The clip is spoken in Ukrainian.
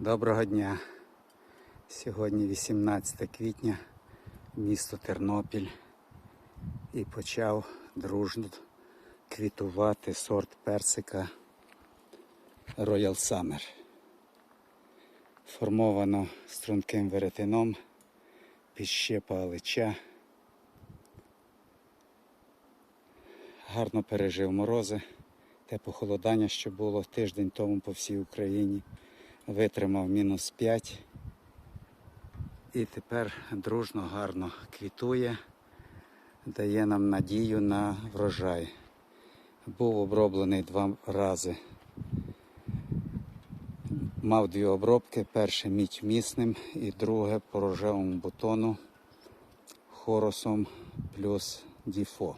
Доброго дня. Сьогодні 18 квітня, місто Тернопіль. І почав дружно квітувати сорт персика Royal Summer. Формовано струнким веретеном, підщепа алича. Гарно пережив морози, те похолодання, що було тиждень тому по всій Україні витримав мінус 5 і тепер дружно, гарно квітує, дає нам надію на врожай. Був оброблений два рази. Мав дві обробки: перше мідь місним і друге по рожевому бутону хоросом плюс діфо.